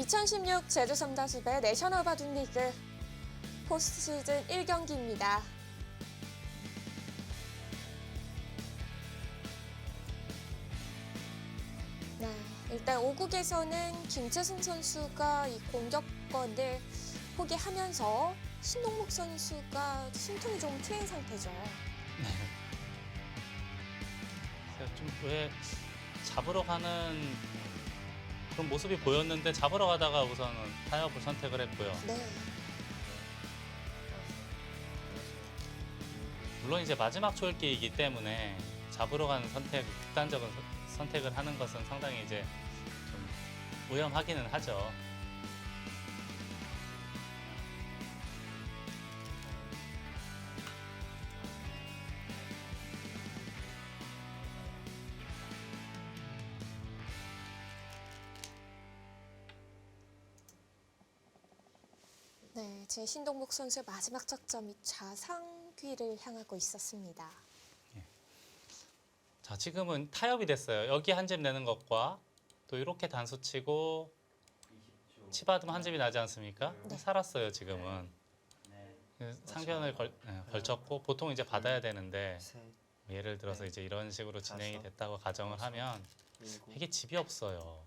2016 제주 삼다수배 내셔널 바둑 리그 포스트 시즌 1경기입니다. 네, 일단 5국에서는 김채승 선수가 이 공격권을 포기하면서 신동목 선수가 심통이 좀 트인 상태죠. 좀왜 잡으러 가는 그런 모습이 보였는데 잡으러 가다가 우선은 타협을 선택을 했고요. 네. 물론 이제 마지막 초읽기이기 때문에 잡으러 가는 선택, 극단적인 서- 선택을 하는 것은 상당히 이제 좀 위험하기는 하죠. 네, 제 신동목 선수의 마지막 작점이 좌상귀를 향하고 있었습니다. 자, 지금은 타협이 됐어요. 여기 한집 내는 것과 또 이렇게 단수 치고 치받으면 한 집이 나지 않습니까? 네. 살았어요, 지금은. 그 상변을 걸, 네, 걸쳤고 보통 이제 받아야 되는데 셋, 예를 들어서 이제 이런 식으로 진행이 됐다고 가정을 하면 이게 집이 없어요.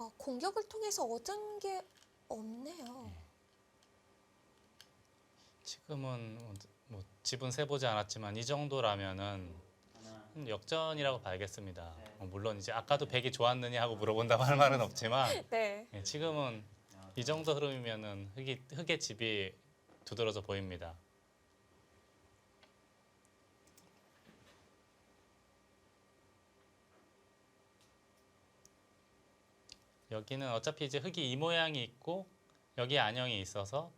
어, 공격을 통해서 얻은 게 없네요. 지금은 뭐, 뭐 집은 세보지 않았지만 이 정도라면은 한 역전이라고 봐야겠습니다. 어, 물론 이제 아까도 백이 좋았느냐 하고 물어본다고 할 말은 없지만 네. 예, 지금은 이 정도 흐름이면은 흙이 흙의 집이 두드러져 보입니다. 여기는 어차피 이제 흙이 이 모양이 있고 여기 안형이 있어서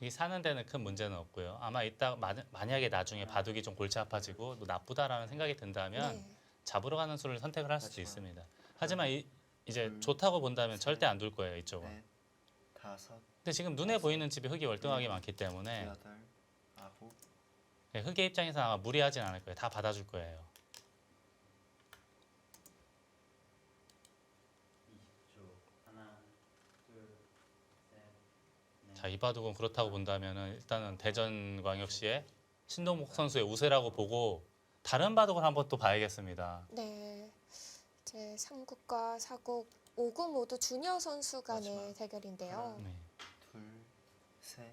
이 사는 데는 큰 문제는 없고요. 아마 이따 마- 만약에 나중에 바둑이 좀 골치 아파지고 또 나쁘다라는 생각이 든다면 네. 잡으러 가는 수를 선택을 할 수도 하지만 있습니다. 하지만 이, 이제 둘, 좋다고 본다면 셋, 절대 안 둘 거예요 이쪽은. 넷, 다섯, 근데 지금 눈에 보이는 집이 흙이 월등하게 많기 때문에 여덟, 아홉, 네, 흙의 입장에서 아마 무리하진 않을 거예요. 다 받아줄 거예요. 자, 이 바둑은 그렇다고 본다면은 일단은 대전광역시의 신동목 선수의 우세라고 보고 다른 바둑을 한번 또 봐야겠습니다. 네. 이제 3국과 4국, 5국 모두 주니어 선수 간의 마지막. 대결인데요. 네. 둘, 셋,